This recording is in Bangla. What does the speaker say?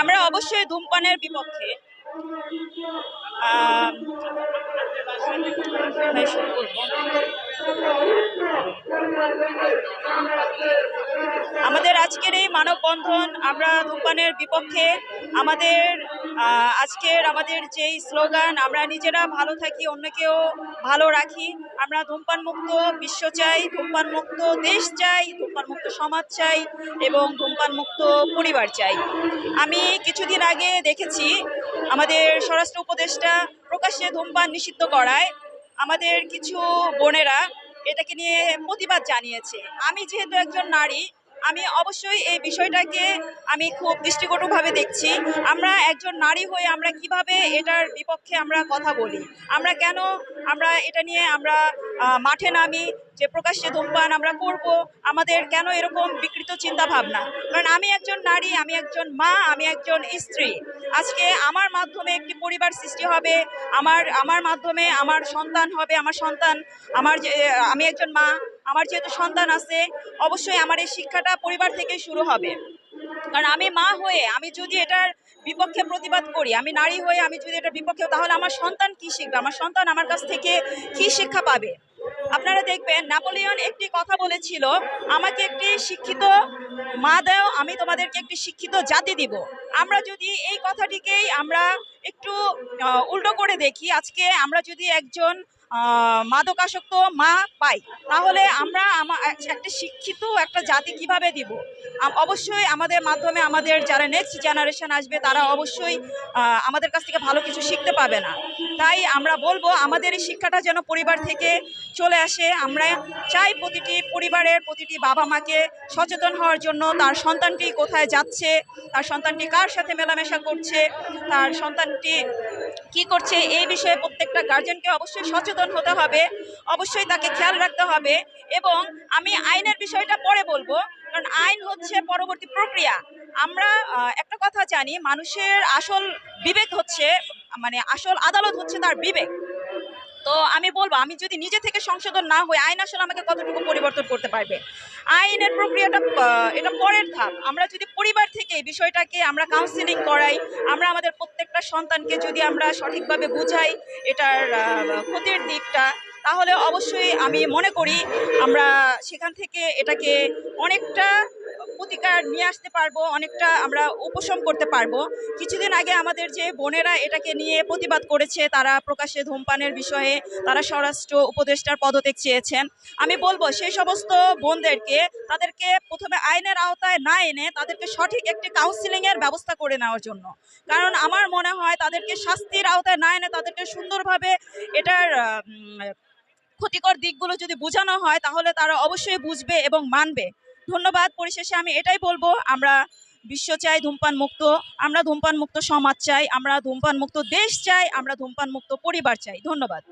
আমরা অবশ্যই ধূমপানের বিপক্ষে করব। আমাদের আজকের এই মানববন্ধন আমরা ধূমপানের বিপক্ষে আমাদের আজকের আমাদের যেই স্লোগান, আমরা নিজেরা ভালো থাকি, অন্যকেও ভালো রাখি। আমরা ধূমপান মুক্ত বিশ্ব চাই ধূমপান মুক্ত দেশ চাই ধূমপান মুক্ত সমাজ চাই এবং ধূমপান মুক্ত পরিবার চাই। আমি কিছুদিন আগে দেখেছি আমাদের স্বরাষ্ট্র উপদেষ্টা প্রকাশ্যে ধূমপান নিষিদ্ধ করায়। আমাদের কিছু বোনেরা এটাকে নিয়ে প্রতিবাদ জানিয়েছে। আমি যেহেতু একজন নারী আমি অবশ্যই এই বিষয়টাকে আমি খুব দৃষ্টিকটুভাবে দেখছি। আমরা একজন নারী হয়ে আমরা কীভাবে এটার বিপক্ষে আমরা কথা বলি? আমরা কেন আমরা এটা নিয়ে আমরা মাঠে নামি, যে প্রকাশ্যে ধূমপান আমরা করব? আমাদের কেন এরকম বিকৃত চিন্তা ভাবনা কারণ আমি একজন নারী, আমি একজন মা, আমি একজন স্ত্রী। আজকে আমার মাধ্যমে একটি পরিবার সৃষ্টি হবে, আমার আমার মাধ্যমে আমার সন্তান হবে, আমার সন্তান, আমার আমি একজন মা আমার যেহেতু সন্তান আছে, অবশ্যই আমার এই শিক্ষাটা পরিবার থেকে শুরু হবে। কারণ আমি মা হয়ে আমি যদি এটার বিপক্ষে প্রতিবাদ করি, আমি নারী হয়ে আমি যদি এটার বিপক্ষে, তাহলে আমার সন্তান কি শিখবে? আমার সন্তান আমার কাছ থেকে কি শিক্ষা পাবে? আপনারা দেখবেন নেপোলিয়ন একটি কথা বলেছিল, আমাকে একটি শিক্ষিত মা দাও, আমি তোমাদেরকে একটি শিক্ষিত জাতি দিব। আমরা যদি এই কথাটিকেই আমরা একটু উল্টো করে দেখি, আজকে আমরা যদি একজন মাদকাসক্ত মা পাই। তাহলে আমরা আমা- একটা শিক্ষিত একটা জাতি কীভাবে দিব? অবশ্যই আমাদের মাধ্যমে আমাদের যারা নেক্সট জেনারেশন আসবে, তারা অবশ্যই আমাদের কাছ থেকে ভালো কিছু শিখতে পাবে না। তাই আমরা বলব, আমাদের এই শিক্ষাটা যেন পরিবার থেকে চলে আসে। আমরা চাই প্রতিটি পরিবারের প্রতিটি বাবা মাকে সচেতন হওয়ার জন্য। তার সন্তানটি কোথায় যাচ্ছে? তার সন্তানটি কার সাথে মেলামেশা করছে? তার সন্তানটি কি করছে এই বিষয়ে প্রত্যেকটা গার্জেনকে অবশ্যই সচেতন হতে হবে, অবশ্যই তাকে খেয়াল রাখতে হবে এবং আমি আইনের বিষয়টা পরে বলব, কারণ আইন হচ্ছে পরবর্তী প্রক্রিয়া। আমরা একটা কথা জানি, মানুষের আসল বিবেক হচ্ছে মানে আসল আদালত হচ্ছে তার বিবেক। তো আমি বলব, আমি যদি নিজে থেকে সংশোধন না হই, আইন আসলে আমাকে কতটুকু পরিবর্তন করতে পারবে? আইনের প্রক্রিয়াটা এটা পরের ধাপ। আমরা যদি পরিবার থেকে এই বিষয়টাকে আমরা কাউন্সিলিং করাই, আমরা আমাদের প্রত্যেকটা সন্তানকে যদি আমরা সঠিকভাবে বুঝাই, এটার ক্ষতির দিকটা, তাহলে অবশ্যই আমি মনে করি আমরা সেখান থেকে এটাকে অনেকটা প্রতিকার নিয়ে আসতে পারব, অনেকটা আমরা উপশম করতে পারব। কিছুদিন আগে আমাদের যে বোনেরা এটাকে নিয়ে প্রতিবাদ করেছে, তারা প্রকাশ্যে ধূমপানের বিষয়ে, তারা স্বরাষ্ট্র উপদেষ্টার পদত্যাগ চেয়েছেন। আমি বলব, সেই সমস্ত বোনদেরকে, তাদেরকে প্রথমে আইনের আওতায় না এনে, তাদেরকে সঠিক একটি কাউন্সিলিংয়ের ব্যবস্থা করে নেওয়ার জন্য। কারণ আমার মনে হয়, তাদেরকে শাস্তির আওতায় না এনে, তাদেরকে সুন্দরভাবে এটার ক্ষতিকর দিকগুলো যদি বোঝানো হয়, তাহলে তারা অবশ্যই বুঝবে এবং মানবে। ধন্যবাদ। পরিশেষে আমি এটাই বলব, আমরা বিশ্ব চাই ধূমপান মুক্ত, আমরা ধূমপান মুক্ত সমাজ চাই, আমরা ধূমপান মুক্ত দেশ চাই, আমরা ধূমপান মুক্ত পরিবার চাই। ধন্যবাদ।